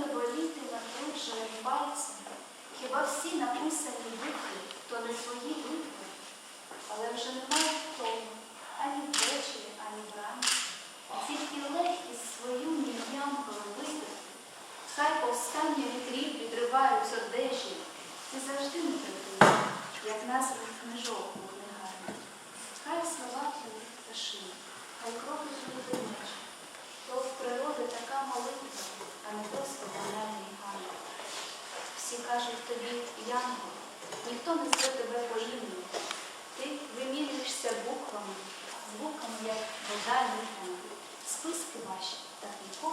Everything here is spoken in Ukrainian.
буде боліти на крижі пальцем? Хіба всі написані букви, то не твої букви? Але вже немає втому, ані ввечері, ані вранці. Тільки легкість свою мільянкою виставити. Хай повстання вітрів підривають одежі. Ти завжди не припини, як назви книжок у книгарні. Хай слова твої пташини, хай кроки твої меч. То в природи така молитва, а не. Всі кажуть тобі Янго, ніхто не зве тебе по імені. Ти вимірюєшся буквами, звуками, як вода літами. Списки ваші так ніколи.